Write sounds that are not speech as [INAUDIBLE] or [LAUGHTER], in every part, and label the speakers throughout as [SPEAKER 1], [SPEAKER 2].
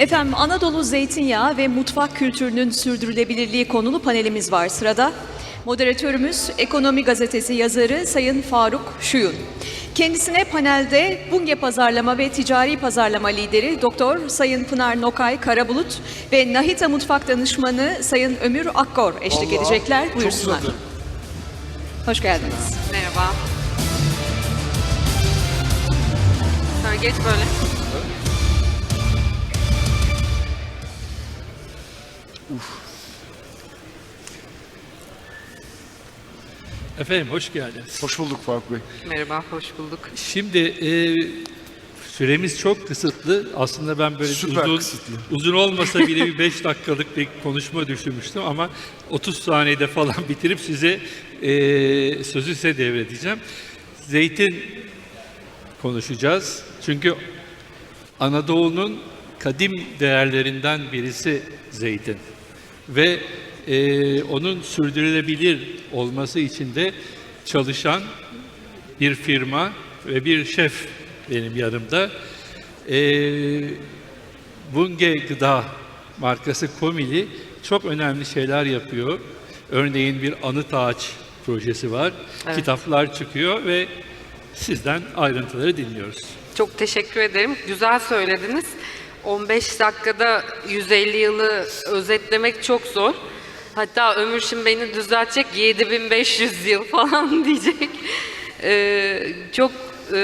[SPEAKER 1] Efendim Anadolu zeytinyağı ve mutfak kültürünün sürdürülebilirliği konulu panelimiz var sırada. Moderatörümüz Ekonomi Gazetesi yazarı Sayın Faruk Şuyun. Kendisine panelde Bunge Pazarlama ve Ticari Pazarlama Lideri Doktor Sayın Pınar Nokay Karabulut ve Nahita Mutfak Danışmanı Sayın Ömür Akkor eşlik
[SPEAKER 2] Allah,
[SPEAKER 1] edecekler. Buyursunlar. Hoş geldiniz.
[SPEAKER 3] Merhaba. Sonra geç böyle.
[SPEAKER 4] Efendim hoş geldiniz.
[SPEAKER 2] Hoş bulduk Faruk Bey.
[SPEAKER 3] Merhaba, hoş bulduk.
[SPEAKER 4] Şimdi e, süremiz çok kısıtlı. Aslında ben böyle
[SPEAKER 2] Süper
[SPEAKER 4] uzun
[SPEAKER 2] kısıtlı.
[SPEAKER 4] uzun olmasa [LAUGHS] bile bir 5 dakikalık bir konuşma düşünmüştüm ama 30 saniyede falan [LAUGHS] bitirip size e, sözü size devredeceğim. Zeytin konuşacağız. Çünkü Anadolu'nun kadim değerlerinden birisi zeytin. Ve e, onun sürdürülebilir olması için de çalışan bir firma ve bir şef benim yanımda. E, Bunge Gıda markası Komili çok önemli şeyler yapıyor. Örneğin bir anıt ağaç projesi var.
[SPEAKER 3] Evet.
[SPEAKER 4] Kitaplar çıkıyor ve sizden ayrıntıları dinliyoruz.
[SPEAKER 3] Çok teşekkür ederim. Güzel söylediniz. 15 dakikada 150 yılı özetlemek çok zor. Hatta Ömür şimdi beni düzeltecek 7500 yıl falan [LAUGHS] diyecek. Ee, çok e,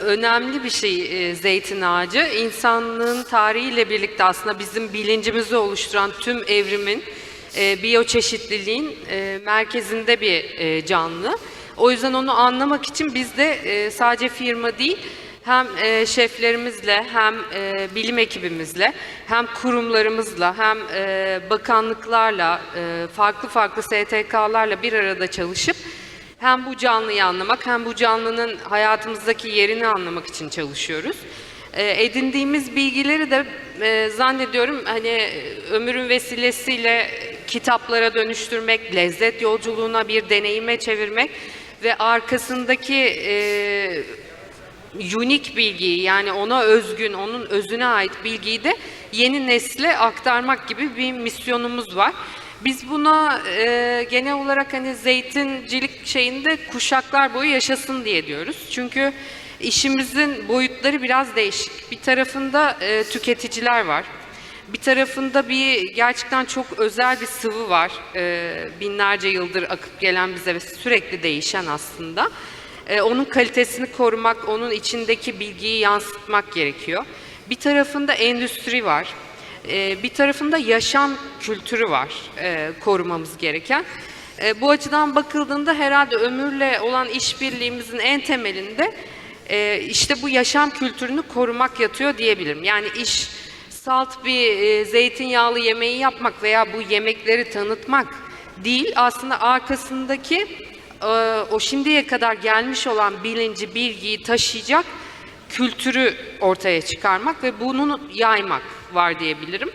[SPEAKER 3] önemli bir şey e, zeytin ağacı. İnsanlığın tarihiyle birlikte aslında bizim bilincimizi oluşturan tüm evrimin, e, biyoçeşitliliğin e, merkezinde bir e, canlı. O yüzden onu anlamak için biz de e, sadece firma değil, hem e, şeflerimizle hem e, bilim ekibimizle hem kurumlarımızla hem e, bakanlıklarla farklı farklı STK'larla bir arada çalışıp hem bu canlıyı anlamak hem bu canlının hayatımızdaki yerini anlamak için çalışıyoruz. Edindiğimiz bilgileri de zannediyorum hani ömrün vesilesiyle kitaplara dönüştürmek, lezzet yolculuğuna bir deneyime çevirmek ve arkasındaki e, unik bilgiyi yani ona özgün, onun özüne ait bilgiyi de yeni nesle aktarmak gibi bir misyonumuz var. Biz buna e, genel olarak hani zeytincilik şeyinde kuşaklar boyu yaşasın diye diyoruz. Çünkü işimizin boyutları biraz değişik. Bir tarafında e, tüketiciler var. Bir tarafında bir gerçekten çok özel bir sıvı var. E, binlerce yıldır akıp gelen bize ve sürekli değişen aslında. E, onun kalitesini korumak, onun içindeki bilgiyi yansıtmak gerekiyor. Bir tarafında endüstri var. E, bir tarafında yaşam kültürü var e, korumamız gereken. E, bu açıdan bakıldığında herhalde ömürle olan işbirliğimizin en temelinde e, işte bu yaşam kültürünü korumak yatıyor diyebilirim. Yani iş salt bir e, zeytinyağlı yemeği yapmak veya bu yemekleri tanıtmak değil. Aslında arkasındaki o şimdiye kadar gelmiş olan bilinci, bilgiyi taşıyacak kültürü ortaya çıkarmak ve bunu yaymak var diyebilirim.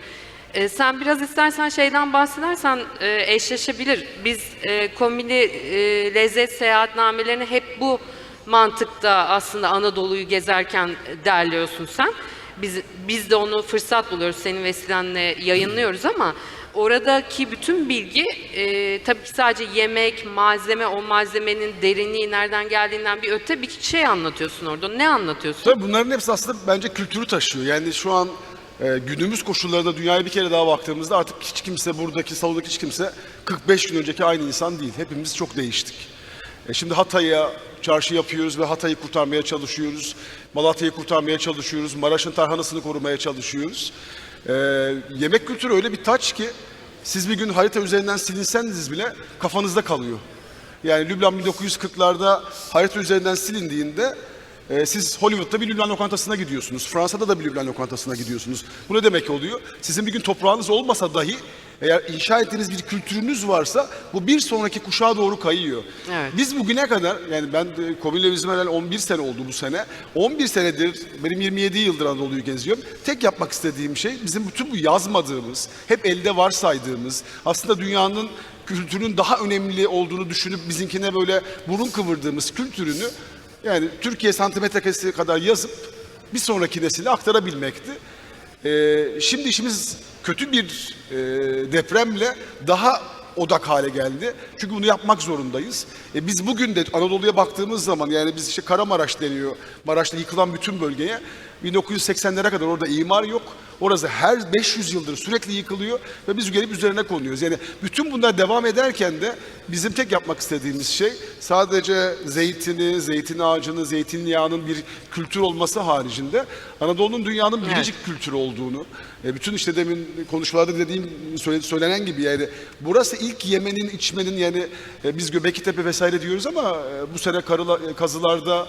[SPEAKER 3] E, sen biraz istersen şeyden bahsedersen e, eşleşebilir. Biz e, kombine e, lezzet seyahatnamelerini hep bu mantıkta aslında Anadolu'yu gezerken derliyorsun sen. Biz, biz de onu fırsat buluyoruz senin vesilenle yayınlıyoruz ama oradaki bütün bilgi e, tabii ki sadece yemek, malzeme, o malzemenin derinliği nereden geldiğinden bir öte bir şey anlatıyorsun orada. Ne anlatıyorsun?
[SPEAKER 2] Tabii bunların hepsi aslında bence kültürü taşıyor. Yani şu an e, günümüz koşullarında dünyaya bir kere daha baktığımızda artık hiç kimse buradaki salondaki hiç kimse 45 gün önceki aynı insan değil. Hepimiz çok değiştik. E, şimdi Hatay'a çarşı yapıyoruz ve Hatay'ı kurtarmaya çalışıyoruz. Malatya'yı kurtarmaya çalışıyoruz. Maraş'ın tarhanasını korumaya çalışıyoruz. E, yemek kültürü öyle bir taç ki siz bir gün harita üzerinden silinseniz bile kafanızda kalıyor. Yani Lübnan 1940'larda harita üzerinden silindiğinde e, siz Hollywood'da bir Lübnan lokantasına gidiyorsunuz. Fransa'da da bir Lübnan lokantasına gidiyorsunuz. Bu ne demek oluyor? Sizin bir gün toprağınız olmasa dahi eğer inşa ettiğiniz bir kültürünüz varsa bu bir sonraki kuşağa doğru kayıyor.
[SPEAKER 3] Evet.
[SPEAKER 2] Biz bugüne kadar yani ben Komünle bizim herhalde 11 sene oldu bu sene. 11 senedir benim 27 yıldır Anadolu'yu geziyorum. Tek yapmak istediğim şey bizim bütün bu yazmadığımız, hep elde varsaydığımız aslında dünyanın kültürünün daha önemli olduğunu düşünüp bizimkine böyle burun kıvırdığımız kültürünü yani Türkiye santimetre karesi kadar yazıp bir sonraki nesile aktarabilmekti. Ee, şimdi işimiz kötü bir e, depremle daha odak hale geldi. Çünkü bunu yapmak zorundayız. E, biz bugün de Anadolu'ya baktığımız zaman yani biz işte Karamaraş deniyor. Maraş'ta yıkılan bütün bölgeye 1980'lere kadar orada imar yok. Orası her 500 yıldır sürekli yıkılıyor ve biz gelip üzerine konuyoruz. Yani bütün bunlar devam ederken de bizim tek yapmak istediğimiz şey sadece zeytini, zeytin ağacını, zeytinyağının bir kültür olması haricinde Anadolu'nun dünyanın biricik kültürü olduğunu, e, bütün işte demin konuşmalarda dediğim söyle- söylenen gibi yani burası ilk yemenin, içmenin yani e, biz Göbekli Tepe vesaire diyoruz ama e, bu sene karıla, kazılarda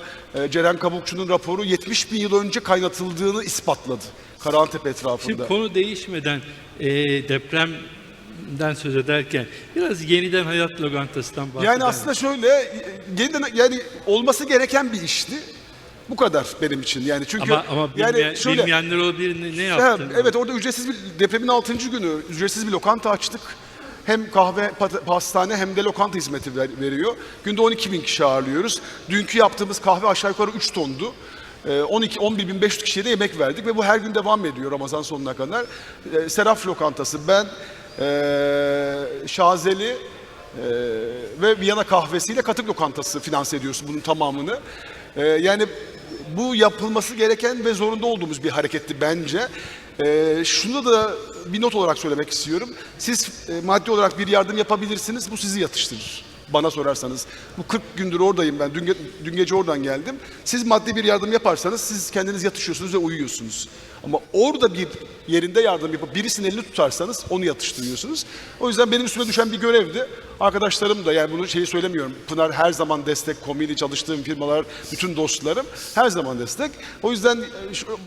[SPEAKER 2] Ceren Kabukçu'nun raporu 70 bin yıl önce kaynatıldığını ispatladı. Karahantepe etrafında.
[SPEAKER 4] Şimdi konu değişmeden e, depremden söz ederken biraz yeniden hayat lokantasından bahsedelim.
[SPEAKER 2] Yani aslında şöyle yeniden yani olması gereken bir işti. Bu kadar benim için yani çünkü
[SPEAKER 4] ama, ama
[SPEAKER 2] yani
[SPEAKER 4] bilmeyen,
[SPEAKER 2] şöyle
[SPEAKER 4] bilmeyenler olabilir ne, ne
[SPEAKER 2] Ha,
[SPEAKER 4] yaptın?
[SPEAKER 2] evet orada ücretsiz bir depremin 6. günü ücretsiz bir lokanta açtık. Hem kahve pastane hem de lokanta hizmeti ver- veriyor. Günde 12 bin kişi ağırlıyoruz. Dünkü yaptığımız kahve aşağı yukarı 3 tondu. Ee, 12 11.500 kişiye de yemek verdik ve bu her gün devam ediyor Ramazan sonuna kadar. Ee, Seraf lokantası ben ee, Şazeli ee, ve Viyana kahvesiyle katık lokantası finanse ediyoruz bunun tamamını. Ee, yani bu yapılması gereken ve zorunda olduğumuz bir hareketti bence. Ee, şunu da bir not olarak söylemek istiyorum. Siz e, maddi olarak bir yardım yapabilirsiniz, bu sizi yatıştırır. Bana sorarsanız. Bu 40 gündür oradayım ben, dün, dün gece oradan geldim. Siz maddi bir yardım yaparsanız siz kendiniz yatışıyorsunuz ve uyuyorsunuz. Ama orada bir yerinde yardım yapıp birisinin elini tutarsanız onu yatıştırıyorsunuz. O yüzden benim üstüme düşen bir görevdi. Arkadaşlarım da yani bunu şeyi söylemiyorum. Pınar her zaman destek, Komili çalıştığım firmalar, bütün dostlarım her zaman destek. O yüzden e,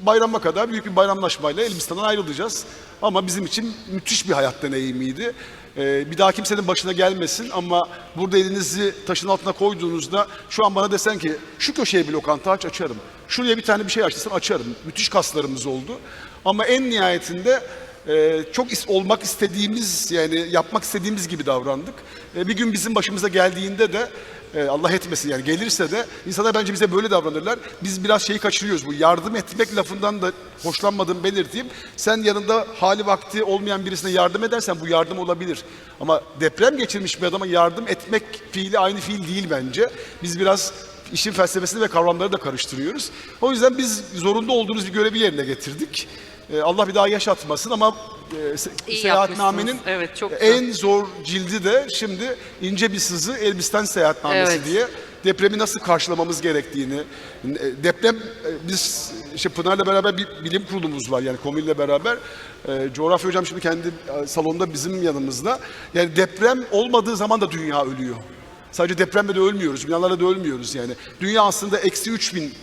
[SPEAKER 2] bayrama kadar büyük bir bayramlaşmayla Elbistan'dan ayrılacağız. Ama bizim için müthiş bir hayat deneyimiydi. Ee, bir daha kimsenin başına gelmesin ama burada elinizi taşın altına koyduğunuzda şu an bana desen ki şu köşeye bir lokanta aç açarım. Şuraya bir tane bir şey aç desen açarım. Müthiş kaslarımız oldu. Ama en nihayetinde e, çok is- olmak istediğimiz yani yapmak istediğimiz gibi davrandık. E, bir gün bizim başımıza geldiğinde de e, Allah etmesin yani gelirse de insanlar bence bize böyle davranırlar. Biz biraz şeyi kaçırıyoruz bu yardım etmek lafından da hoşlanmadığımı belirteyim. Sen yanında hali vakti olmayan birisine yardım edersen bu yardım olabilir. Ama deprem geçirmiş bir adama yardım etmek fiili aynı fiil değil bence. Biz biraz işin felsefesini ve kavramları da karıştırıyoruz. O yüzden biz zorunda olduğumuz bir görevi yerine getirdik. E, Allah bir daha yaşatmasın ama e, seyahatnamenin.
[SPEAKER 3] Evet, çok güzel.
[SPEAKER 2] en zor cildi de şimdi ince bir sızı Elbistan seyahatnamesi
[SPEAKER 3] Evet.
[SPEAKER 2] diye depremi nasıl karşılamamız gerektiğini e, deprem e, biz işte Pınar'la beraber bir bilim kurulumuz var yani Komil'le beraber e, coğrafya hocam şimdi kendi e, salonda bizim yanımızda yani deprem olmadığı zaman da dünya ölüyor. Sadece depremle de ölmüyoruz, binalarla da ölmüyoruz yani. Dünya aslında eksi 3000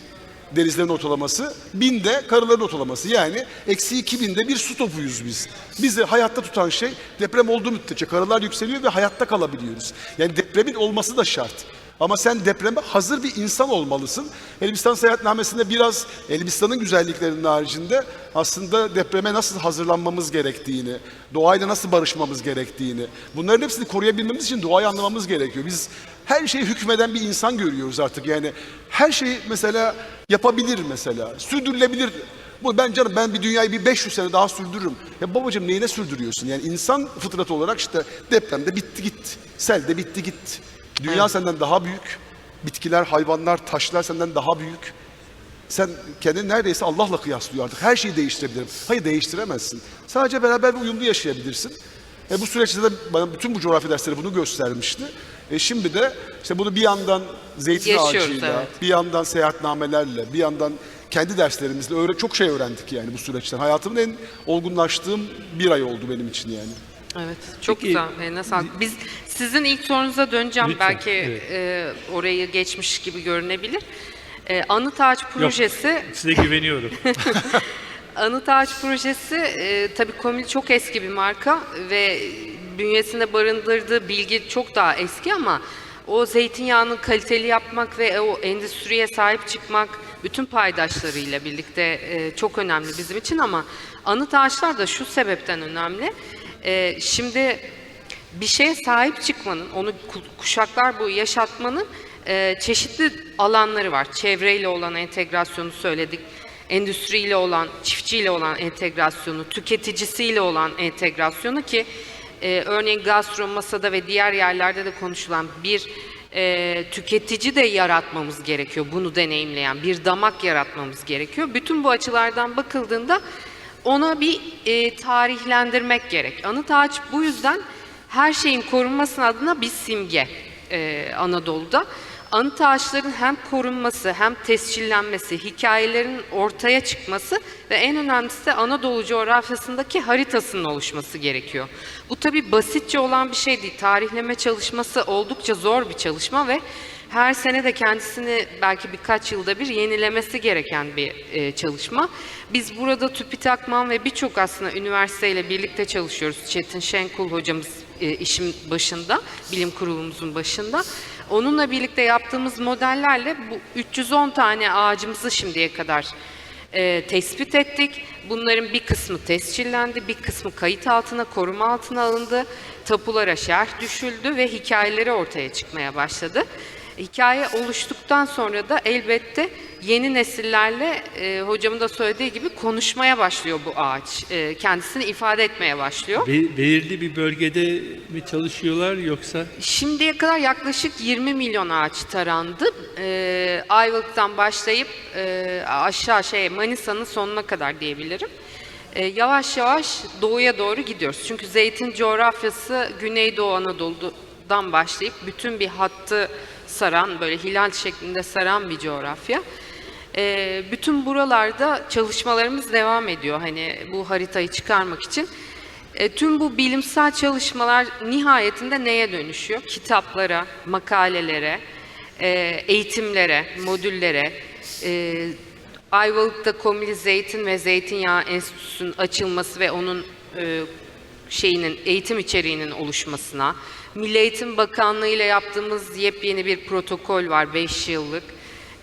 [SPEAKER 2] denizlerin ortalaması, bin de karıların ortalaması. Yani eksi 2000'de bir su topuyuz biz. Bizi hayatta tutan şey deprem olduğu müddetçe karılar yükseliyor ve hayatta kalabiliyoruz. Yani depremin olması da şart. Ama sen depreme hazır bir insan olmalısın. Elbistan seyahatnamesinde biraz Elbistan'ın güzelliklerinin haricinde aslında depreme nasıl hazırlanmamız gerektiğini, doğayla nasıl barışmamız gerektiğini, bunların hepsini koruyabilmemiz için doğayı anlamamız gerekiyor. Biz her şeyi hükmeden bir insan görüyoruz artık yani. Her şeyi mesela yapabilir mesela, sürdürülebilir. Bu ben canım ben bir dünyayı bir 500 sene daha sürdürürüm. Ya babacığım neyine sürdürüyorsun? Yani insan fıtratı olarak işte depremde bitti gitti. Selde bitti gitti. Dünya senden daha büyük. Bitkiler, hayvanlar, taşlar senden daha büyük. Sen kendini neredeyse Allah'la kıyaslıyor artık. Her şeyi değiştirebilirim. Hayır değiştiremezsin. Sadece beraber ve uyumlu yaşayabilirsin. E bu süreçte de bana bütün bu coğrafya dersleri bunu göstermişti. E şimdi de işte bunu bir yandan zeytin
[SPEAKER 3] Yaşıyoruz,
[SPEAKER 2] ağacıyla,
[SPEAKER 3] evet.
[SPEAKER 2] bir yandan seyahatnamelerle, bir yandan kendi derslerimizle öyle çok şey öğrendik yani bu süreçten. Hayatımın en olgunlaştığım bir ay oldu benim için yani.
[SPEAKER 3] Evet, çok
[SPEAKER 4] Peki-
[SPEAKER 3] güzel. Eline sağlık. Biz sizin ilk sorunuza döneceğim.
[SPEAKER 4] Lütfen,
[SPEAKER 3] Belki
[SPEAKER 4] evet.
[SPEAKER 3] e, orayı geçmiş gibi görünebilir. E, Anıt Ağaç projesi,
[SPEAKER 4] Yok, size güveniyorum. [LAUGHS]
[SPEAKER 3] Anıt Ağaç projesi e, tabii Komil çok eski bir marka ve bünyesinde barındırdığı bilgi çok daha eski ama o zeytinyağını kaliteli yapmak ve o endüstriye sahip çıkmak bütün paydaşlarıyla birlikte e, çok önemli bizim için ama anıt ağaçlar da şu sebepten önemli. E, şimdi bir şeye sahip çıkmanın, onu ku- kuşaklar boyu yaşatmanın e, çeşitli alanları var. Çevreyle olan entegrasyonu söyledik. endüstriyle olan, çiftçiyle olan entegrasyonu, tüketicisiyle olan entegrasyonu ki e, örneğin gastro masada ve diğer yerlerde de konuşulan bir e, tüketici de yaratmamız gerekiyor. Bunu deneyimleyen bir damak yaratmamız gerekiyor. Bütün bu açılardan bakıldığında ona bir e, tarihlendirmek gerek. Anıt ağaç bu yüzden her şeyin korunması adına bir simge e, Anadolu'da. Anıt ağaçların hem korunması hem tescillenmesi, hikayelerin ortaya çıkması ve en önemlisi de Anadolu coğrafyasındaki haritasının oluşması gerekiyor. Bu tabi basitçe olan bir şey değil. Tarihleme çalışması oldukça zor bir çalışma ve her sene de kendisini belki birkaç yılda bir yenilemesi gereken bir e, çalışma. Biz burada TÜBİTAK-MAN ve birçok aslında üniversiteyle birlikte çalışıyoruz. Çetin Şenkul hocamız e, işin başında, bilim kurulumuzun başında. Onunla birlikte yaptığımız modellerle bu 310 tane ağacımızı şimdiye kadar e, tespit ettik. Bunların bir kısmı tescillendi, bir kısmı kayıt altına, koruma altına alındı. Tapulara şerh düşüldü ve hikayeleri ortaya çıkmaya başladı. Hikaye oluştuktan sonra da elbette yeni nesillerle e, hocamın da söylediği gibi konuşmaya başlıyor bu ağaç. E, kendisini ifade etmeye başlıyor.
[SPEAKER 4] Be- belirli bir bölgede mi çalışıyorlar yoksa
[SPEAKER 3] Şimdiye kadar yaklaşık 20 milyon ağaç tarandı. Ee, Ayvalık'tan başlayıp e, aşağı şey Manisa'nın sonuna kadar diyebilirim. Ee, yavaş yavaş doğuya doğru gidiyoruz. Çünkü zeytin coğrafyası Güneydoğu Anadolu'dan başlayıp bütün bir hattı saran, böyle hilal şeklinde saran bir coğrafya. Ee, bütün buralarda çalışmalarımız devam ediyor. Hani bu haritayı çıkarmak için. E, tüm bu bilimsel çalışmalar nihayetinde neye dönüşüyor? Kitaplara, makalelere, e, eğitimlere, modüllere, e, Ayvalık'ta Komili Zeytin ve Zeytinyağı Enstitüsü'nün açılması ve onun e, şeyinin eğitim içeriğinin oluşmasına, Milli Eğitim Bakanlığı ile yaptığımız yepyeni bir protokol var 5 yıllık.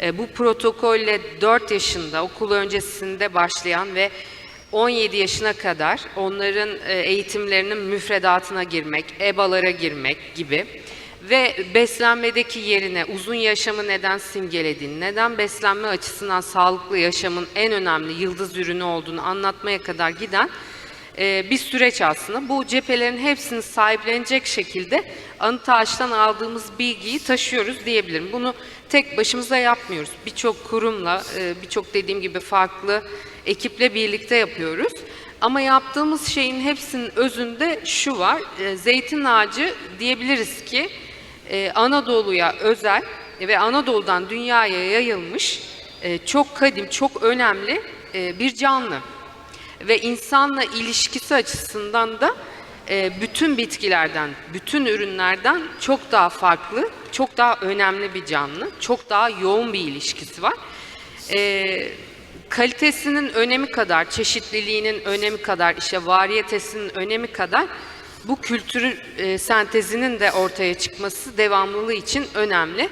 [SPEAKER 3] E, bu protokolle 4 yaşında okul öncesinde başlayan ve 17 yaşına kadar onların e, eğitimlerinin müfredatına girmek, EBA'lara girmek gibi ve beslenmedeki yerine uzun yaşamı neden simgelediğini, neden beslenme açısından sağlıklı yaşamın en önemli yıldız ürünü olduğunu anlatmaya kadar giden e, bir süreç aslında. Bu cephelerin hepsini sahiplenecek şekilde anıt ağaçtan aldığımız bilgiyi taşıyoruz diyebilirim. Bunu tek başımıza yapmıyoruz. Birçok kurumla, e, birçok dediğim gibi farklı ekiple birlikte yapıyoruz. Ama yaptığımız şeyin hepsinin özünde şu var. e, Zeytin ağacı diyebiliriz ki Anadolu'ya özel ve Anadolu'dan dünyaya yayılmış çok kadim, çok önemli bir canlı ve insanla ilişkisi açısından da e, bütün bitkilerden, bütün ürünlerden çok daha farklı, çok daha önemli bir canlı, çok daha yoğun bir ilişkisi var. E, kalitesinin önemi kadar, çeşitliliğinin önemi kadar, işte variyetesinin önemi kadar bu kültür e, sentezinin de ortaya çıkması devamlılığı için önemli.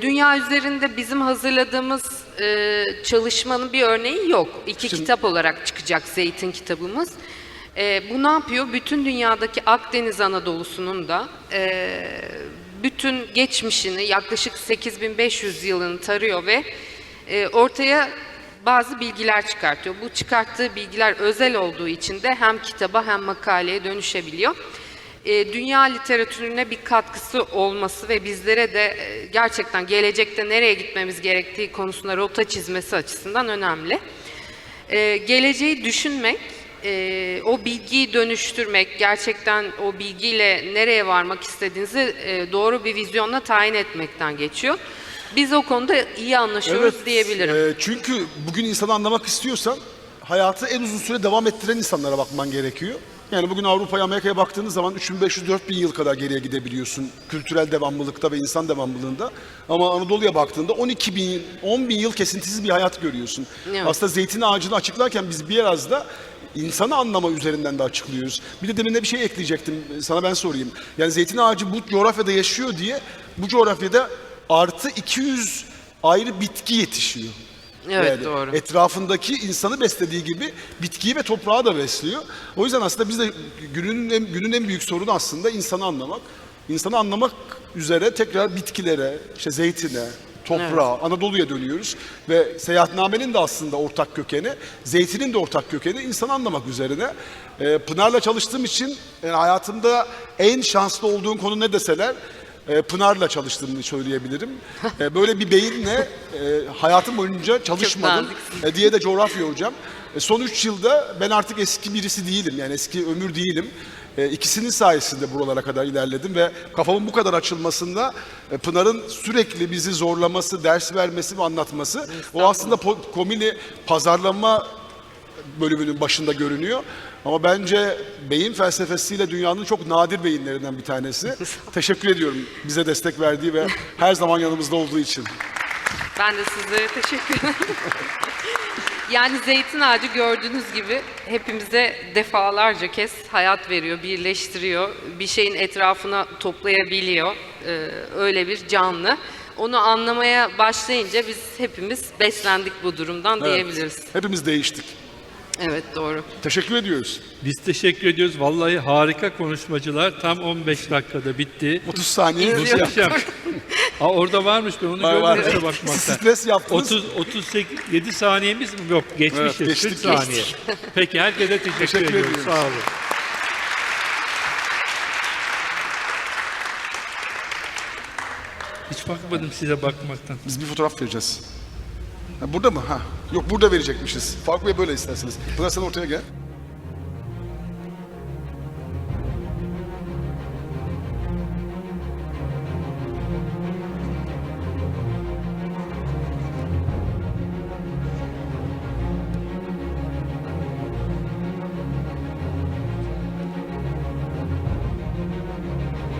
[SPEAKER 3] Dünya üzerinde bizim hazırladığımız e, çalışmanın bir örneği yok. İki
[SPEAKER 2] Şimdi-
[SPEAKER 3] kitap olarak çıkacak Zeytin kitabımız. E, bu ne yapıyor? Bütün dünyadaki Akdeniz Anadolu'sunun da e, bütün geçmişini yaklaşık 8500 yılını tarıyor ve e, ortaya bazı bilgiler çıkartıyor. Bu çıkarttığı bilgiler özel olduğu için de hem kitaba hem makaleye dönüşebiliyor. E, dünya literatürüne bir katkısı olması ve bizlere de e, gerçekten gelecekte nereye gitmemiz gerektiği konusunda rota çizmesi açısından önemli. E, geleceği düşünmek, e, o bilgiyi dönüştürmek, gerçekten o bilgiyle nereye varmak istediğinizi e, doğru bir vizyonla tayin etmekten geçiyor. Biz o konuda iyi anlaşıyoruz diyebilirim.
[SPEAKER 2] e, çünkü bugün insanı anlamak istiyorsan hayatı en uzun süre devam ettiren insanlara bakman gerekiyor. Yani bugün Avrupa'ya, Amerika'ya baktığınız zaman 3500-4000 yıl kadar geriye gidebiliyorsun kültürel devamlılıkta ve insan devamlılığında. Ama Anadolu'ya baktığında 12 bin, 10 bin yıl kesintisiz bir hayat görüyorsun.
[SPEAKER 3] Evet.
[SPEAKER 2] Aslında zeytin ağacını açıklarken biz biraz da insanı anlama üzerinden de açıklıyoruz. Bir de demin de bir şey ekleyecektim. Sana ben sorayım. Yani zeytin ağacı bu coğrafyada yaşıyor diye bu coğrafyada artı 200 ayrı bitki yetişiyor.
[SPEAKER 3] Evet, doğru.
[SPEAKER 2] Etrafındaki insanı beslediği gibi bitkiyi ve toprağı da besliyor. O yüzden aslında biz de günün en, günün en büyük sorunu aslında insanı anlamak. İnsanı anlamak üzere tekrar bitkilere, işte zeytine, toprağa, Anadolu'ya dönüyoruz. Ve seyahatnamenin de aslında ortak kökeni, zeytinin de ortak kökeni insanı anlamak üzerine. Ee, Pınar'la çalıştığım için hayatımda en şanslı olduğum konu ne deseler, e, Pınar'la çalıştığımı söyleyebilirim. [LAUGHS] E, böyle bir beyinle e, hayatım boyunca çalışmadım e, diye de coğrafya hocam. E, son 3 yılda ben artık eski birisi değilim. Yani eski ömür değilim. E, ikisinin sayesinde buralara kadar ilerledim ve kafamın bu kadar açılmasında e, Pınar'ın sürekli bizi zorlaması, ders vermesi ve anlatması o aslında komili pazarlama bölümünün başında görünüyor. Ama bence beyin felsefesiyle dünyanın çok nadir beyinlerinden bir tanesi. [LAUGHS] Teşekkür ediyorum bize destek verdiği ve her zaman yanımızda olduğu için.
[SPEAKER 3] Ben de sizlere teşekkür ederim. yani zeytin ağacı gördüğünüz gibi hepimize defalarca kez hayat veriyor, birleştiriyor. Bir şeyin etrafına toplayabiliyor. Ee, öyle bir canlı. Onu anlamaya başlayınca biz hepimiz beslendik bu durumdan
[SPEAKER 2] Evet.
[SPEAKER 3] diyebiliriz.
[SPEAKER 2] Hepimiz değiştik.
[SPEAKER 3] Evet doğru.
[SPEAKER 2] Teşekkür ediyoruz.
[SPEAKER 4] Biz teşekkür ediyoruz. Vallahi harika konuşmacılar. Tam 15 dakikada bitti.
[SPEAKER 2] 30 saniye
[SPEAKER 4] Muhteşem. Aa, orada varmış ben onu
[SPEAKER 2] Var,
[SPEAKER 4] size bakmaktan. [LAUGHS]
[SPEAKER 2] Stres yaptınız.
[SPEAKER 4] 30 38 7 saniyemiz mi? Yok geçmişiz.
[SPEAKER 2] Evet, geçtik,
[SPEAKER 4] 40 saniye. Peki herkese teşekkür,
[SPEAKER 2] Teşekkür
[SPEAKER 4] ediyoruz.
[SPEAKER 2] ediyoruz.
[SPEAKER 4] Sağ olun. Hiç bakmadım size bakmaktan.
[SPEAKER 2] Biz bir fotoğraf vereceğiz. Burada mı? Ha. Yok burada verecekmişiz. Faruk Bey böyle isterseniz. Pınar sen ortaya gel.